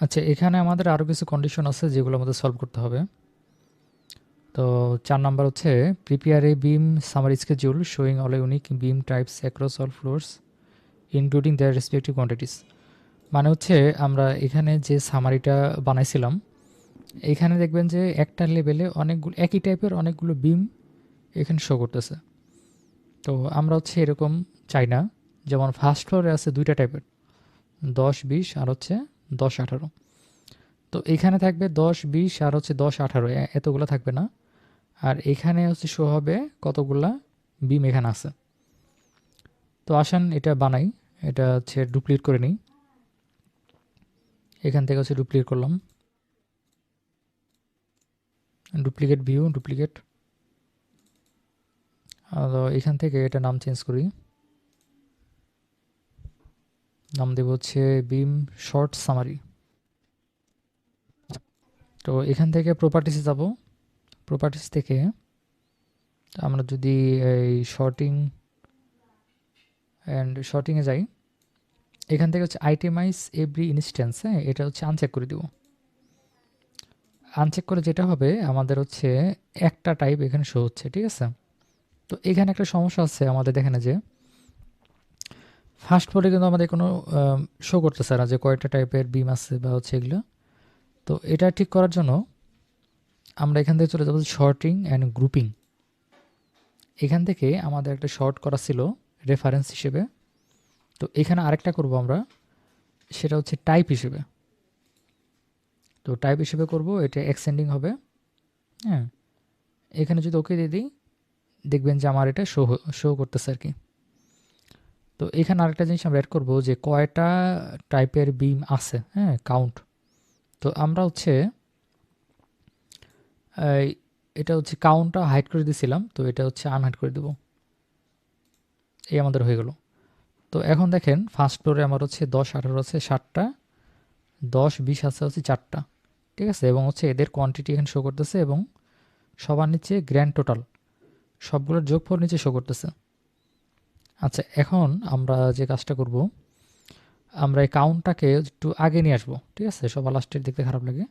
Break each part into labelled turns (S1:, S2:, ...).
S1: আচ্ছা এখানে আমাদের আরও কিছু কন্ডিশন আছে যেগুলো আমাদের সলভ করতে হবে। তো চার নাম্বার হচ্ছে prepare a beam summary schedule showing all unique beam types across all floors including their respective quantities মানে হচ্ছে, আমরা এখানে যে সামারিটা বানাইছিলাম, এখানে দেখবেন যে একটা লেভেলে অনেকগুলো, একই টাইপের অনেকগুলো বিম এখানে শো করতেছে। তো আমরা হচ্ছে এরকম চাই না। যেমন ফার্স্ট ফ্লোরে আছে দুইটা টাইপের দশ, বিশ, আর হচ্ছে দশ আঠারো। তো এখানে থাকবে দশ, বিশ আর হচ্ছে দশ আঠারো। এতগুলো থাকবে না। আর এখানে হচ্ছে শো হবে কতগুলা? বিম এখানে আছে। তো আসেন, এটা বানাই। এটা হচ্ছে ডুপ্লিকেট করে নিই। এখান থেকে হচ্ছে ডুপ্লিকেট করলাম। ডুপ্লিকেট ভিউ ডুপ্লিকেট এখান থেকে এটা নাম চেঞ্জ করি। নাম দেব হচ্ছে বিম শর্ট সামারি। তো এখান থেকে প্রপার্টিসে যাব। প্রপার্টিস থেকে আমরা যদি এই শর্টিং অ্যান্ড শর্টিংয়ে যাই, এখান থেকে হচ্ছে আইটেমাইজ এভরি ইনস্ট্যান্স হ্যাঁ এটা হচ্ছে আনচেক করে দিব। আনচেক করে যেটা হবে, আমাদের হচ্ছে একটা টাইপ এখানে শো হচ্ছে, ঠিক আছে? তো এখানে একটা সমস্যা আছে আমাদের, দেখেন যে ফার্স্ট ফ্লোরে কিন্তু আমাদের কোনো শো করতেছে না যে কয়টা টাইপের বিম আছে বা হচ্ছে এগুলো। তো এটা ঠিক করার জন্য আমরা এখান থেকে চলে যাব শর্টিং অ্যান্ড গ্রুপিং এখান থেকে আমাদের একটা শর্ট করা ছিল রেফারেন্স হিসেবে। তো এখানে আরেকটা করব আমরা, সেটা হচ্ছে টাইপ হিসেবে। তো টাইপ হিসেবে করব, এটা এক্সটেন্ডিং হবে। হ্যাঁ। এখানে যদি ওকে দিয়ে দিই, দেখবেন যে আমার এটা শো শো করতেছে আর কি। তো এখানে আরেকটা জিনিস আমরা অ্যাড করব যে কয়টা টাইপের বিম আছে হ্যাঁ কাউন্ট তো আমরা হচ্ছে এটা হচ্ছে কাউন্টটা হাইড করে দিয়েছিলাম তো এটা হচ্ছে আনহাইড করে দেবো। এই আমাদের হয়ে গেল। তো এখন দেখেন ফার্স্ট ফ্লোরে আমার হচ্ছে দশ, আঠারো আছে ষাটটা দশ, বিশ আছে হচ্ছে চারটা, ঠিক আছে? এবং হচ্ছে এদের কোয়ান্টিটি এখানে শো করতেছে এবং সবার নিচে গ্র্যান্ড টোটাল সবগুলোর যোগফল নিচে শো করতেছে। আচ্ছা এখন আমরা যে কাজটা করব, আমরা এই কাউন্টটাকে একটু আগে নিয়ে আসব, ঠিক আছে? সবার লাস্টের দেখতে খারাপ লাগে।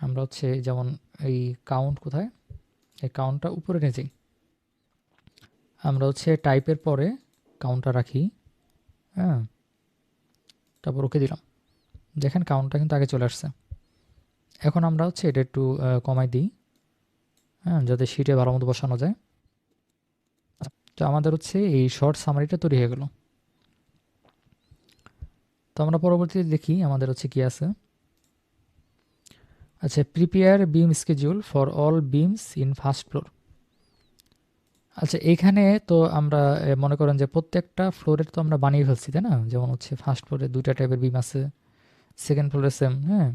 S1: আমরা হচ্ছে যেমন এই কাউন্ট কোথায়? এই কাউন্টটা উপরে নিয়ে যাই আমরা হচ্ছে টাইপের পরে কাউন্টটা রাখি হ্যাঁ? তারপর ওকে দিলাম। দেখেন কাউন্টটা কিন্তু আগে চলে আসছে। এখন আমরা হচ্ছে এটা একটু কমাই দিই হ্যাঁ? যাতে শিটে ভালো মতো বসানো যায়। তো আমাদের হচ্ছে এই শর্ট সামারিটা তৈরি হয়ে গেল। তো আমরা পরবর্তীতে দেখি আমাদের হচ্ছে কি আছে। আচ্ছা prepare beam schedule for all beams in first floor আচ্ছা এখানে তো আমরা মনে করেন যে প্রত্যেকটা ফ্লোরের তো আমরা বানিয়ে ফেলছি, তাই না? যেমন হচ্ছে ফার্স্ট ফ্লোরে দুইটা টাইপের বিম আছে সেকেন্ড ফ্লোরে সেম হ্যাঁ?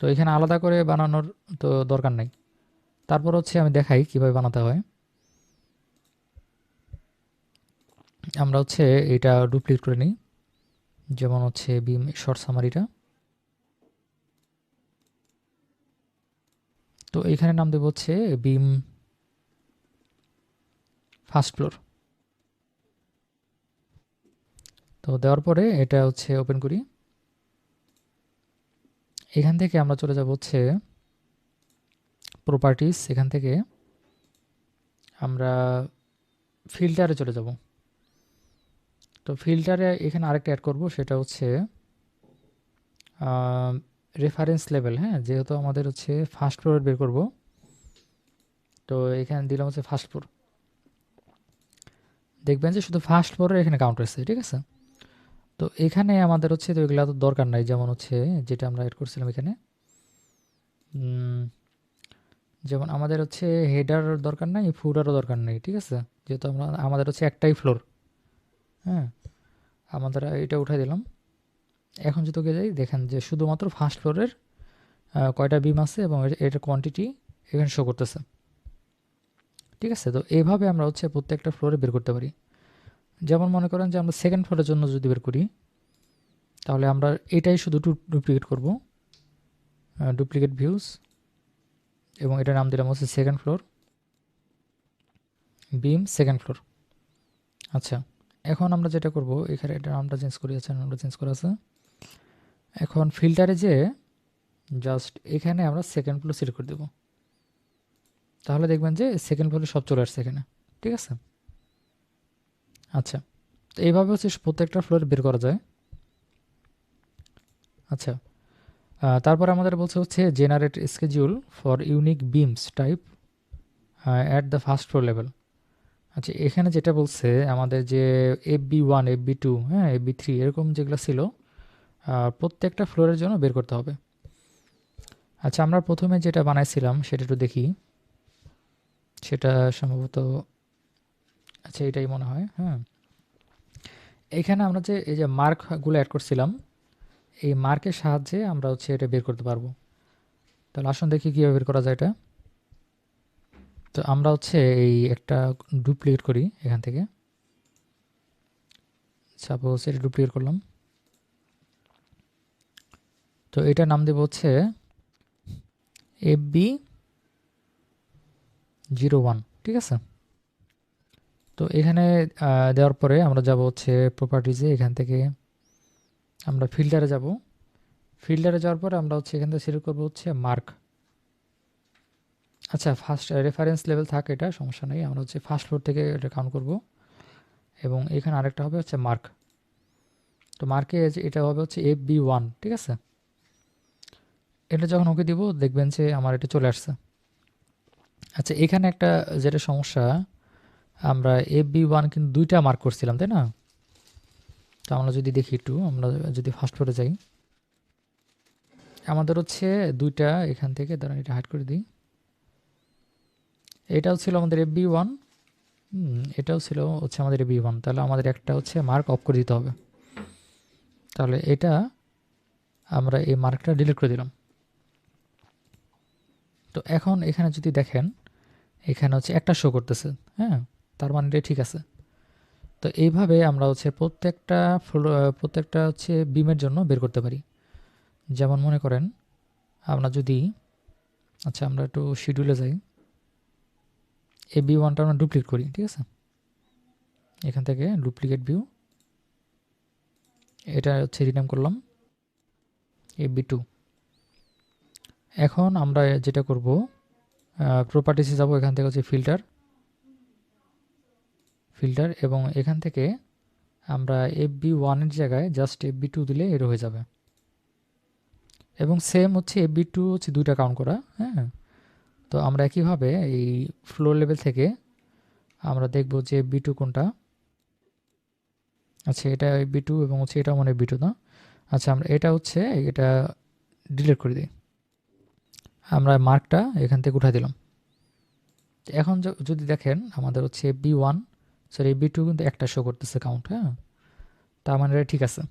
S1: তো এখানে আলাদা করে বানানোর তো দরকার নেই। তারপর হচ্ছে আমি দেখাই কীভাবে বানাতে হয়। আমরা হচ্ছে এটা ডুপ্লিকেট করে নিই। যেমন হচ্ছে বিম শর্ট সামারিটা তো এখানে নাম দেবো হচ্ছে বিম ফার্স্ট ফ্লোর তো দেওয়ার পরে এটা হচ্ছে ওপেন করি। এখান থেকে আমরা চলে যাব হচ্ছে প্রপার্টিস এখান থেকে আমরা ফিল্টারে চলে যাব। তো ফিল্টারে এখানে আরেকটা অ্যাড করব, সেটা হচ্ছে রেফারেন্স লেভেল হ্যাঁ? যেহেতু আমাদের হচ্ছে ফার্স্ট ফ্লোর বের করব, তো এখানে দিলাম হচ্ছে ফার্স্ট ফ্লোর দেখবেন যে শুধু ফার্স্ট ফ্লোরের এখানে কাউন্ট হয়েছে ঠিক আছে? তো এখানে আমাদের হচ্ছে তো এগুলো তো দরকার নাই, যেমন হচ্ছে যেটা আমরা অ্যাড করছিলাম এখানে। যেমন আমাদের হচ্ছে হেডার দরকার নাই ফুডারও দরকার নেই, ঠিক আছে? যেহেতু আমরা, আমাদের হচ্ছে একটাই ফ্লোর হ্যাঁ আমাদের এটা উঠাই দিলাম। এখন যদি ওকে যাই, দেখেন যে শুধুমাত্র ফার্স্ট ফ্লোরের কয়টা বিম আছে এবং এটার কোয়ান্টিটি এখানে শো করতেছে। ঠিক আছে? তো এইভাবে আমরা হচ্ছে প্রত্যেকটা ফ্লোরে বের করতে পারি। যেমন মনে করেন যে আমরা সেকেন্ড ফ্লোরের জন্য যদি বের করি, তাহলে আমরা এটাই শুধু ডুপ্লিকেট করব। ডুপ্লিকেট ভিউজ এবং এটার নাম দিলাম হচ্ছে second floor beam second floor আচ্ছা। এখন আমরা যেটা করব, এখানে এটা নামটা চেঞ্জ করি আছে নামটা চেঞ্জ করা আছে। এখন ফিল্টারে যে জাস্ট এখানে আমরা সেকেন্ড ফ্লোর সিলেক্ট করে দেবো। তাহলে দেখবেন যে সেকেন্ড ফ্লোরে সব চলে আসছে এখানে, ঠিক আছে? আচ্ছা তো এইভাবে হচ্ছে প্রত্যেকটা ফ্লোর বের করা যায়। আচ্ছা তারপর আমাদের বলছে হচ্ছে generate schedule for unique beams type at the first floor level আচ্ছা এখানে যেটা বলছে, আমাদের যে F B one F B two হ্যাঁ এফ বি থ্রি এরকম যেগুলো ছিল প্রত্যেকটা ফ্লোরের জন্য বের করতে হবে। আচ্ছা আমরা প্রথমে যেটা বানাইছিলাম, সেটা একটু দেখি। সেটা সম্ভবত আচ্ছা এটাই মনে হয় হ্যাঁ। এখানে আমরা যে, এই যে মার্কগুলো অ্যাড করছিলাম, এই মার্কের সাহায্যে আমরা হচ্ছে এটা বের করতে পারব। তাহলে আসুন দেখি কীভাবে বের করা যায় এটা। তো আমরা হচ্ছে এই একটা ডুপ্লিকেট করি এখান থেকে। সাপোজ এটা ডুপ্লিকেট করলাম। তো এটার নাম দেবো হচ্ছে এফ বি জিরো ওয়ান ঠিক আছে? তো এখানে দেওয়ার পরে আমরা যাব হচ্ছে প্রপার্টিজে এখান থেকে আমরা ফিল্টারে যাব। ফিল্টারে যাওয়ার পরে আমরা হচ্ছে এখান থেকে সিলেক্ট করব হচ্ছে মার্ক আচ্ছা ফার্স্ট রেফারেন্স লেভেল থাকে এটা, সমস্যা নেই। আমরা হচ্ছে ফার্স্ট ফ্লোর থেকে এটা কাউন্ট করব। এবং এখানে আরেকটা হবে হচ্ছে মার্ক তো মার্কে এটা হবে হচ্ছে এফ বি ওয়ান ঠিক আছে? এটা যখন ওকে দিব, দেখবেন যে আমার এটা চলে আসছে। আচ্ছা এখানে একটা যেটা সমস্যা, আমরা এফ বি ওয়ান কিন্তু দুইটা মার্ক করছিলাম, তাই না? তো আমরা যদি দেখি একটু, আমরা যদি ফার্স্ট ফ্লোরে যাই। আমাদের হচ্ছে দুইটা এখান থেকে দাঁড়ান এটা হাইড করে দিই। এটাও ছিল আমাদের এফ বি ওয়ান এটাও ছিল হচ্ছে আমাদের এফ বি ওয়ান তাহলে আমাদের একটা হচ্ছে মার্ক অফ করে দিতে হবে। তাহলে এটা আমরা এই মার্কটা ডিলিট করে দিলাম। তো এখন এখানে যদি দেখেন, এখানে হচ্ছে একটা শো করতেছে। হ্যাঁ তার মানে এটা ঠিক আছে। তো এইভাবে আমরা হচ্ছে প্রত্যেকটা প্রত্যেকটা হচ্ছে বিমের জন্য বের করতে পারি। যেমন মনে করেন, আমরা যদি আচ্ছা আমরা একটু শিডিউলে যাই। এই বি ওয়ানটা আমরা ডুপ্লিকেট করি, ঠিক আছে? এখান থেকে ডুপ্লিকেট ভিউ এটা হচ্ছে রিনাম করলাম এ বি টু এখন আমরা যেটা করব প্রপার্টিসে যাব, এখান থেকে হচ্ছে ফিল্টার ফিল্টার এবং এখান থেকে আমরা এফ বি ওয়ানের জায়গায় জাস্ট এফ বি টু দিলে এর হয়ে যাবে। এবং সেম হচ্ছে এফ বি টু হচ্ছে দুইটা কাউন্ট করা হ্যাঁ? তো আমরা একইভাবে এই ফ্লোর লেভেল থেকে আমরা দেখব যে বি টু কোনটা। আচ্ছা এটা বি টু এবং হচ্ছে এটা মনে বি টু না? আচ্ছা আমরা এটা হচ্ছে এটা ডিলিট করে দিই। আমরা মার্কটা এখান থেকে উঠাই দিলাম। এখন যদি দেখেন আমাদের হচ্ছে B one sorry B two কিন্তু একটা শো করতেছে কাউন্ট হ্যাঁ? তার মানে ঠিক আছে।